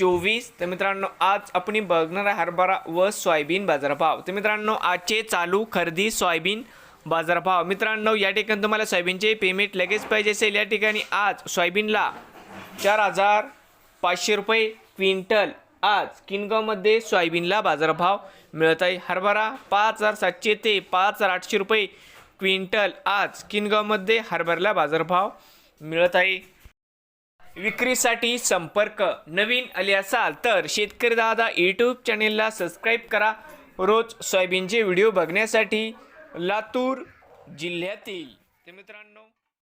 चोवीस. तर मित्रांनो आज आपण बघणार आहे हरभरा व सोयाबीन बाजारभाव. तर मित्रांनो आजचे चालू खरेदी सोयाबीन बाजारभाव. मित्रांनो या ठिकाणी तुम्हाला सोयाबीनचे पेमेंट लगेच पाहिजे असेल. या ठिकाणी आज सोयाबीनला चार हजार पाचशे रुपये क्विंटल आज किनगावमध्ये सोयाबीनला बाजारभाव मिळत आहे. हरभरा पाच हजार सातशे ते पाच हजार आठशे रुपये क्विंटल आज किनगावमध्ये हरभऱ्याला बाजारभाव मिळत आहे. विक्रीसाठी संपर्क. नवीन आले असाल तर शेतकरी दादा यूट्यूब चॅनेलला सबस्क्राईब करा. रोज सोयाबीनचे व्हिडिओ बघण्यासाठी लातूर जिल्ह्यातील. ते मित्रांनो